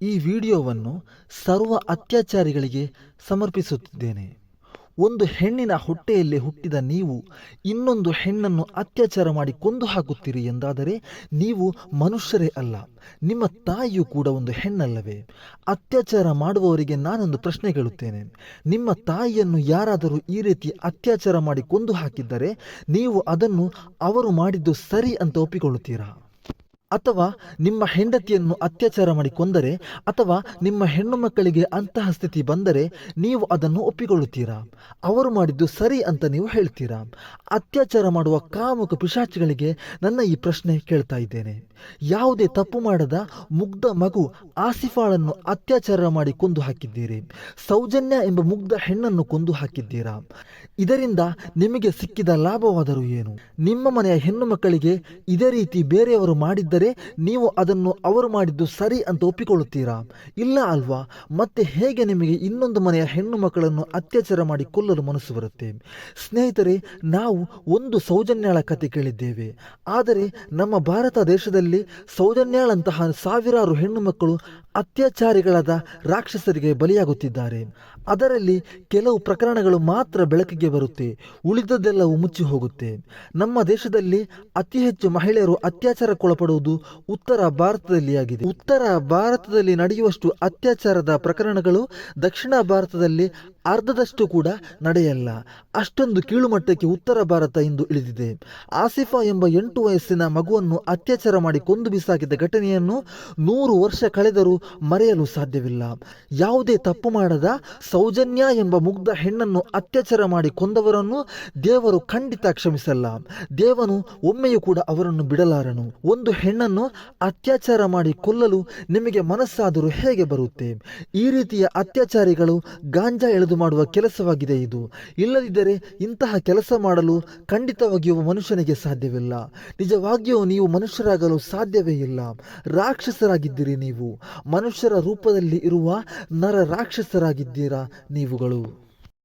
ಈ ವಿಡಿಯೋವನ್ನು ಸರ್ವ ಅತ್ಯಾಚಾರಿಗಳಿಗೆ ಸಮರ್ಪಿಸುತ್ತಿದ್ದೇನೆ. ಒಂದು ಹೆಣ್ಣಿನ ಹೊಟ್ಟೆಯಲ್ಲಿ ಹುಟ್ಟಿದ ನೀವು ಇನ್ನೊಂದು ಹೆಣ್ಣನ್ನು ಅತ್ಯಾಚಾರ ಮಾಡಿ ಕೊಂದು ಹಾಕುತ್ತೀರಿ ಎಂದಾದರೆ ನೀವು ಮನುಷ್ಯರೇ ಅಲ್ಲ, ನಿಮ್ಮ ತಾಯಿಯು ಕೂಡ ಒಂದು ಹೆಣ್ಣಲ್ಲವೇ. ಅತ್ಯಾಚಾರ ಮಾಡುವವರಿಗೆ ನಾನೊಂದು ಪ್ರಶ್ನೆ ಕೇಳುತ್ತೇನೆ. ನಿಮ್ಮ ತಾಯಿಯನ್ನು ಯಾರಾದರೂ ಈ ರೀತಿ ಅತ್ಯಾಚಾರ ಮಾಡಿ ಕೊಂದು ಹಾಕಿದ್ದರೆ ನೀವು ಅದನ್ನು ಅವರು ಮಾಡಿದ್ದು ಸರಿ ಅಂತ ಒಪ್ಪಿಕೊಳ್ಳುತ್ತೀರಾ? ಅಥವಾ ನಿಮ್ಮ ಹೆಂಡತಿಯನ್ನು ಅತ್ಯಾಚಾರ ಮಾಡಿ ಕೊಂದರೆ ಅಥವಾ ನಿಮ್ಮ ಹೆಣ್ಣು ಮಕ್ಕಳಿಗೆ ಅಂತಹ ಸ್ಥಿತಿ ಬಂದರೆ ನೀವು ಅದನ್ನು ಒಪ್ಪಿಕೊಳ್ಳುತ್ತೀರಾ? ಅವರು ಮಾಡಿದ್ದು ಸರಿ ಅಂತ ನೀವು ಹೇಳ್ತೀರಾ? ಅತ್ಯಾಚಾರ ಮಾಡುವ ಕಾಮುಕ ಪಿಶಾಚಿಗಳಿಗೆ ನನ್ನ ಈ ಪ್ರಶ್ನೆ ಕೇಳ್ತಾ ಇದ್ದೇನೆ. ಯಾವುದೇ ತಪ್ಪು ಮಾಡದ ಮುಗ್ಧ ಮಗು ಆಸಿಫಾಳನ್ನು ಅತ್ಯಾಚಾರ ಮಾಡಿ ಕೊಂದು ಹಾಕಿದ್ದೀರಿ. ಸೌಜನ್ಯ ಎಂಬ ಮುಗ್ಧ ಹೆಣ್ಣನ್ನು ಕೊಂದು ಹಾಕಿದ್ದೀರಾ? ಇದರಿಂದ ನಿಮಗೆ ಸಿಕ್ಕಿದ ಲಾಭವಾದರೂ ಏನು? ನಿಮ್ಮ ಮನೆಯ ಹೆಣ್ಣು ಮಕ್ಕಳಿಗೆ ಇದೇ ರೀತಿ ಬೇರೆಯವರು ಮಾಡಿದ್ದರೆ ನೀವು ಅದನ್ನು ಅವರು ಮಾಡಿದ್ದು ಸರಿ ಅಂತ ಒಪ್ಪಿಕೊಳ್ಳುತ್ತೀರಾ? ಇಲ್ಲ ಅಲ್ವಾ? ಮತ್ತೆ ಹೇಗೆ ನಿಮಗೆ ಇನ್ನೊಂದು ಮನೆಯ ಹೆಣ್ಣು ಮಕ್ಕಳನ್ನು ಅತ್ಯಾಚಾರ ಮಾಡಿ ಕೊಲ್ಲಲು ಮನಸ್ಸು ಬರುತ್ತೆ? ಸ್ನೇಹಿತರೆ, ನಾವು ಒಂದು ಸೌಜನ್ಯಾಳ ಕತೆ ಕೇಳಿದ್ದೇವೆ. ಆದರೆ ನಮ್ಮ ಭಾರತ ದೇಶದಲ್ಲಿ ಸೌಜನ್ಯಾಳಂತಹ ಸಾವಿರಾರು ಹೆಣ್ಣು ಮಕ್ಕಳು ಅತ್ಯಾಚಾರಿಗಳಾದ ರಾಕ್ಷಸರಿಗೆ ಬಲಿಯಾಗುತ್ತಿದ್ದಾರೆ. ಅದರಲ್ಲಿ ಕೆಲವು ಪ್ರಕರಣಗಳು ಮಾತ್ರ ಬೆಳಕಿಗೆ ಬರುತ್ತೆ. ಉಳಿದದ್ದೆಲ್ಲವೂ ಮುಚ್ಚಿ ಹೋಗುತ್ತೆ. ನಮ್ಮ ದೇಶದಲ್ಲಿ ಅತಿ ಹೆಚ್ಚು ಮಹಿಳೆಯರು ಅತ್ಯಾಚಾರಕ್ಕೊಳಪಡುವುದು ಉತ್ತರ ಭಾರತದಲ್ಲಿ ಆಗಿದೆ. ಉತ್ತರ ಭಾರತದಲ್ಲಿ ನಡೆಯುವಷ್ಟು ಅತ್ಯಾಚಾರದ ಪ್ರಕರಣಗಳು ದಕ್ಷಿಣ ಭಾರತದಲ್ಲಿ ಅರ್ಧದಷ್ಟು ಕೂಡ ನಡೆಯಲ್ಲ. ಅಷ್ಟೊಂದು ಕೀಳುಮಟ್ಟಕ್ಕೆ ಉತ್ತರ ಭಾರತ ಇಂದು ಇಳಿದಿದೆ. ಆಸಿಫಾ ಎಂಬ ಎಂಟು ವಯಸ್ಸಿನ ಮಗುವನ್ನು ಅತ್ಯಾಚಾರ ಮಾಡಿ ಕೊಂದು ಬಿಸಾಕಿದ ಘಟನೆಯನ್ನು ನೂರು ವರ್ಷ ಕಳೆದರೂ ಮರೆಯಲು ಸಾಧ್ಯವಿಲ್ಲ. ಯಾವುದೇ ತಪ್ಪು ಮಾಡದ ಸೌಜನ್ಯ ಎಂಬ ಮುಗ್ಧ ಹೆಣ್ಣನ್ನು ಅತ್ಯಾಚಾರ ಮಾಡಿ ಕೊಂದವರನ್ನು ದೇವರು ಖಂಡಿತ ಕ್ಷಮಿಸಲ್ಲ. ದೇವನು ಒಮ್ಮೆಯೂ ಕೂಡ ಅವರನ್ನು ಬಿಡಲಾರನು. ಒಂದು ಹೆಣ್ಣನ್ನು ಅತ್ಯಾಚಾರ ಮಾಡಿ ಕೊಲ್ಲಲು ನಿಮಗೆ ಮನಸ್ಸಾದರೂ ಹೇಗೆ ಬರುತ್ತೆ? ಈ ರೀತಿಯ ಅತ್ಯಾಚಾರಿಗಳು ಗಾಂಜಾ ಎಳೆದು ಮಾಡುವ ಕೆಲಸವಾಗಿದೆ ಇದು. ಇಲ್ಲದಿದ್ದರೆ ಇಂತಹ ಕೆಲಸ ಮಾಡಲು ಖಂಡಿತವಾಗಿಯೂ ಮನುಷ್ಯನಿಗೆ ಸಾಧ್ಯವಿಲ್ಲ. ನಿಜವಾಗಿಯೂ ನೀವು ಮನುಷ್ಯರಾಗಲು ಸಾಧ್ಯವೇ ಇಲ್ಲ. ರಾಕ್ಷಸರಾಗಿದ್ದೀರಿ ನೀವು. ಮನುಷ್ಯರ ರೂಪದಲ್ಲಿ ಇರುವ ನರ ರಾಕ್ಷಸರಾಗಿದ್ದೀರಾ ನೀವುಗಳು?